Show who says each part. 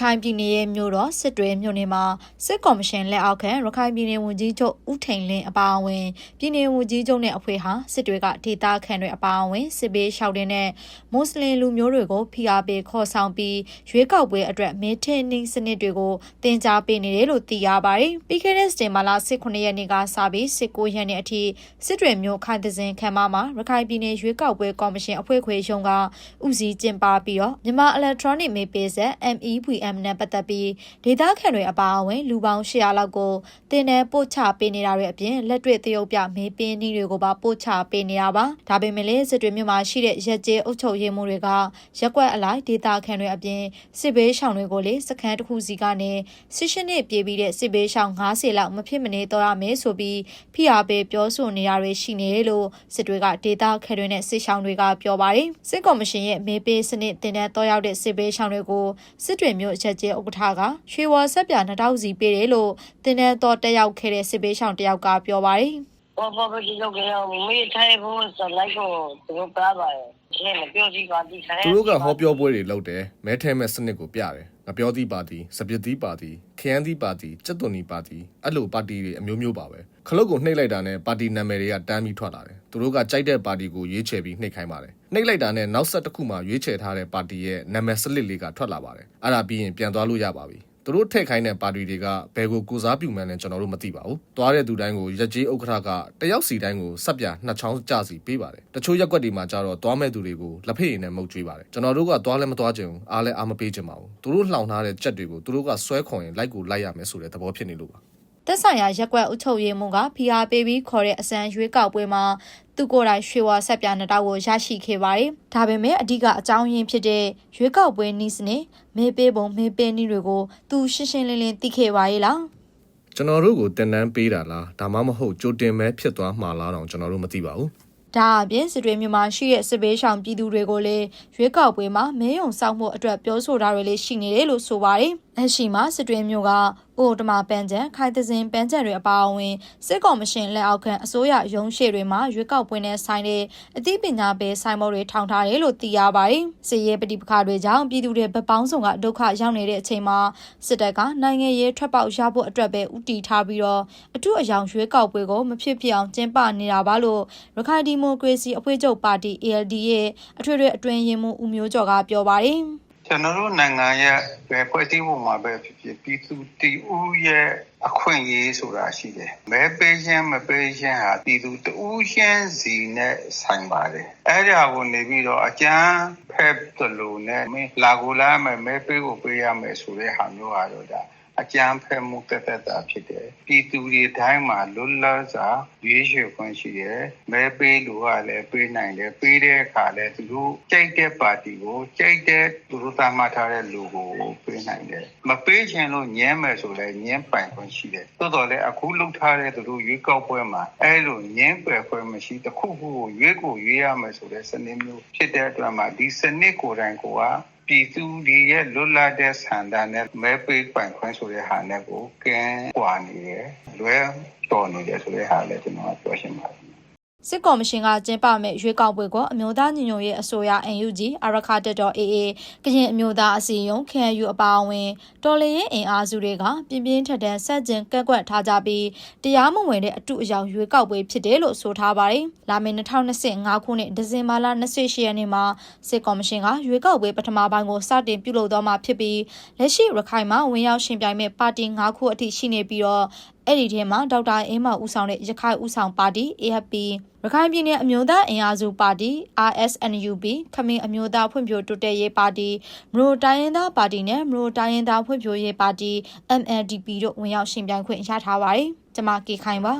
Speaker 1: ခိုင်ပြည်နယ်ရဲ့မြို့တော်စစ်တွေမြို့နယ်မှာစစ်ကော်မရှင်လက်အောက်ခံရခိုင်ပြည်နယ်ဝန်ကြီးချုပ်ဦးထိန်လင်းအပါအဝင်ပြည်နယ်ဝန်ကြီးချုပ်နဲ့အဖွဲ့ဟာစစ်တွေကဒေသခံတွေအပါအဝင်စစ်ဘေးရှောက်တဲ့နဲ့မွတ်စလင်လူမျိုးတွေကိုဖိအားပေးခေါ်ဆောင်ပြီးရွေးကောက်ပွဲအတွက်မဲထင်းနှင်းစနစ်တွေကိုတင် जा ပေးနေတယ်လို့သိရပါတယ်။ပြီးခဲ့တဲ့စတင်မာလာ18ရက်နေ့ကစပြီး19ရက်နေ့အထိစစ်တွေမြို့ခိုင်သစင်ခမ်းမမှာရခိုင်ပြည်နယ်ရွေးကောက်ပွဲကော်မရှင်အဖွဲ့ခွဲရုံးကဥစည်းကျင်းပပြီးတော့မြန်မာ electronic မေးပေးဆက် MEVM နဲ့ပတ်သက်ပြီးဒေသခံတွေအပါအဝင်လူပေါင်း800လောက်ကိုတင်နယ်ပို့ချပေးနေတာတွေအပြင်လက်တွေ့သရုပ်ပြမေးပင်းနည်းတွေကိုပါပို့ချပေးနေတာပါဒါပေမဲ့လည်းစစ်တွေမြို့မှာရှိတဲ့ရက်ကျေးအုပ်ချုပ်ရေးမှုတွေကရက်ကွက်အလိုက်ဒေသခံတွေအပြင်စစ်ဘေးရှောင်တွေကိုလေစခန်းတစ်ခုစီကနေစစ်ရှင်နှစ်ပြေးပြီးတဲ့စစ်ဘေးရှောင်90လောက်မဖြစ်မနေတော့ရမယ်ဆိုပြီးဖိအားပေးပြောဆိုနေတာတွေရှိနေတယ်လို့စစ်တွေကဒေသခံတွေနဲ့စစ်ရှောင်တွေကပြောပါတယ်စစ်ကော်မရှင်ရဲ့မေးပေးစနစ်တင်တဲ့တော့ရောက်တဲ့စစ်ဘေးရှောင်တွေကိုစစ်တွေမျိုးချက်ကျေဥက္ကဋ္ဌကရွှေဝါဆက်ပြ2000စီပေးတယ်လို့တင်တဲ့တော့တက်ရောက်ခဲ့တဲ့စစ်ဘေးရှောင်တယောက်ကပြောပါတယ်
Speaker 2: ဘောဘောဘကြီးလုပ်ကြရမေးထိုင်ဖို့စလိုက်ကိုသူတို့ကားပါရဲ့ ရှင်းမပြောစီပါတိဆိုင်
Speaker 3: သူတို့ကဟောပြောပွဲတွေလုပ်တယ်မဲထဲမဲ့စနစ်ကိုပြတယ်ငပြောသီးပါတီစပြစ်သီးပါတီခရမ်းသီးပါတီစက်သွန်နီပါတီအဲ့လိုပါတီတွေအမျိုးမျိုးပါပဲခလုတ်ကိုနှိပ်လိုက်တာနဲ့ပါတီနာမည်တွေကတန်းပြီးထွက်လာတယ်သူတို့ကကြိုက်တဲ့ပါတီကိုရွေးချယ်ပြီးနှိပ်ခိုင်းပါတယ်နှိပ်လိုက်တာနဲ့နောက်ဆက်တစ်ခုမှရွေးချယ်ထားတဲ့ပါတီရဲ့နာမည်စလစ်လေးကထွက်လာပါတယ်အဲ့ဒါပြီးရင်ပြန်သွားလို့ရပါပြီ သူတို့ထည့်ခိုင်းတဲ့ပါတီတွေကဘယ်ကိုကိုစားပြုမှန်းလဲကျွန်တော်တို့မသိပါဘူး။သွားတဲ့သူတိုင်းကိုရက်ကြီးဥက္ကဋ္ဌကတယောက်စီတိုင်းကိုစက်ပြနှစ်ချောင်းကြစီပေးပါတယ်။တချို့ရက်ကွက်တွေမှာကြတော့သွားမဲ့သူတွေကိုလက်ဖက်ရည်နဲ့မှုတ်ကျွေးပါတယ်။ကျွန်တော်တို့ကသွားလဲမသွားချင်ဘူး။အားလဲအားမပေးချင်ပါဘူး။သူတို့လှောင်ထားတဲ့ကြက်တွေကိုသူတို့ကဆွဲခွန်ရင်လိုက်ကိုလိုက်ရမယ်ဆိုတဲ့သဘောဖြစ်နေလို့ပါ။
Speaker 1: တက်ဆိုင်ရာရက်ကွက်အုပ်ချုပ်ရေးမှူးက PR ပေးပြီးခေါ်တဲ့အစံရွေးကောက်ပွဲမှာသူကိုယ်တိုင်ရွှေဝါဆက်ပြနှစ်တောက်ကိုရရှိခဲ့ပါတယ်။ဒါပေမဲ့အဓိကအကြောင်းရင်းဖြစ်တဲ့ရွေးကောက်ပွဲနည်းစနစ်မေးပေးပုံမေးပေးနည်းတွေကိုသူရှင်းရှင်းလင်းလင်းသိခဲ့ပါရဲ့လား။
Speaker 3: ကျွန်တော်တို့ကိုတင်တန်းပေးတာလားဒါမှမဟုတ်ကြိုတင်မဲဖြစ်သွားမှာလားတော့ကျွန်တော်တို့မသိပါဘူး
Speaker 1: ဒါအပြင်စစ်တွေမြန်မာရှိတဲ့စစ်ဘေးရှောင်ပြည်သူတွေကိုလည်းရွေးကောက်ပွဲမှာမဲယုံစောင့်မှုအတွက်ပြောဆိုတာတွေလည်းရှိနေတယ်လို့ဆိုပါတယ်။လက်ရှိမှာစစ်တွေမျိုးကအိုတမပန်းချံခိုင်သစင်ပန်းချံတွေအပါအဝင်စစ်ကော်မရှင်လက်အောက်ခံအစိုးရရုံးရှေ့တွေမှာရွေးကောက်ပွဲနဲ့ဆိုင်တဲ့အသိပညာပေးဆိုင်မော်တွေထောင်ထားတယ်လို့သိရပါတယ်။စစ်ရေးပဋိပက္ခတွေကြောင့်ပြည်သူတွေဗပောင်းဆောင်ကဒုက္ခရောက်နေတဲ့အချိန်မှာစစ်တပ်ကနိုင်ငံရေးထွက်ပေါက်ရဖို့အတွက်ပဲဥတီထားပြီးတော့အထူးအယောင်ရွေးကောက်ပွဲကိုမဖြစ်ဖြစ်အောင်ကျင်းပနေတာပါလို့ရခိုင်ဒီမိုကရေစီအဖွဲ့ချုပ်ပါတီ ALD ရဲ့အထွေထွေအတွင်းရေးမှူးဦးမျိုးကျော်ကပြောပါတယ်။
Speaker 4: ကျွန်တော်တို့နိုင်ငံရဲ့ဘယ်ဖွဲ့စည်းပုံမှာပဲဖြစ်ဖြစ်ပြည်သူတည်ဦးရဲ့အခွင့်အရေးဆိုတာရှိတယ်။မဲပေးခြင်းမပေးခြင်းဟာပြည်သူတဦးချင်းစီနဲ့ဆိုင်ပါတယ်။အဲ့ဒါကိုနေပြီးတော့အကျန်းဖက်သလိုနဲ့မင်းလာကိုလာမယ်မဲပေးကိုပေးရမယ်ဆိုတဲ့ဟာမျိုးဟာတော့ဒါ အကြမ်းဖက်မှုတက်တက်တာဖြစ်တယ်။ပြည်သူတွေတိုင်းမှာလွတ်လပ်စွာရွေးချယ်ခွင့်ရှိတယ်။မဲပေးလို့ကလည်းပေးနိုင်တယ်။ပေးတဲ့အခါလည်းသူတို့ကြိုက်တဲ့ပါတီကိုကြိုက်တဲ့သူတို့သတ်မှတ်ထားတဲ့လူကိုပေးနိုင်တယ်။မပေးချင်လို့ညှင်းမယ်ဆိုလည်းညှင်းပိုင်ခွင့်ရှိတယ်။သို့တော်လည်းအခုလုပ်ထားတဲ့သူတို့ရွေးကောက်ပွဲမှာအဲလိုညှင်းပယ်ခွင့်မရှိတစ်ခုခုကိုရွေးကိုရွေးရမယ်ဆိုတဲ့စနစ်မျိုးဖြစ်တဲ့အတွက်မှာဒီစနစ်ကိုယ်တိုင်ကိုက ပြည်သူတွေရဲ့လွတ်လပ်တဲ့ဆန္ဒနဲ့မဲပေးပိုင်ခွင့်ဆိုတဲ့ဟာနဲ့ကိုကင်းကွာနေတယ်လွဲတော်နေတယ်ဆိုတဲ့ဟာလည်းကျွန်တော်ပြောရှင်းပါတယ်
Speaker 1: စစ်ကော်မရှင်ကကျင်းပမဲ့ရွေးကောက်ပွဲကိုအမျိုးသားညီညွတ်ရေးအစိုးရ NUG အရခတက်တော် AA ကရင်အမျိုးသားအစည်းအရုံး KNU အပါအဝင်တော်လှန်ရေးအင်အားစုတွေကပြင်းပြင်းထန်ထန်ဆက်ကျင်ကန့်ကွက်ထားကြပြီးတရားမဝင်တဲ့အတုအယောင်ရွေးကောက်ပွဲဖြစ်တယ်လို့ဆိုထားပါတယ်။လာမယ့်2025ခုနှစ်ဒီဇင်ဘာလ28ရက်နေ့မှာစစ်ကော်မရှင်ကရွေးကောက်ပွဲပထမပိုင်းကိုစတင်ပြုလုပ်တော့မှာဖြစ်ပြီးလက်ရှိရခိုင်မှာဝင်ရောက်ရှင်ပြိုင်မဲ့ပါတီ၅ခုအထိရှိနေပြီးတော့ အဲ့ဒီထဲမှာဒေါက်တာအင်းမောင်ဦးဆောင်တဲ့ရခိုင်ဦးဆောင်ပါတီ AFP ရခိုင်ပြည်နယ်အမျိုးသားအင်အားစုပါတီ RSNUP ခမင်းအမျိုးသားဖွံ့ဖြိုးတိုးတက်ရေးပါတီမရိုတိုင်းရင်းသားပါတီနဲ့မရိုတိုင်းရင်းသားဖွံ့ဖြိုးရေးပါတီ MLDP တို့ဝင်ရောက်ရှင်ပြိုင်ခွင့်ရထားပါတယ်။ကျွန်မကေခိုင်ပါ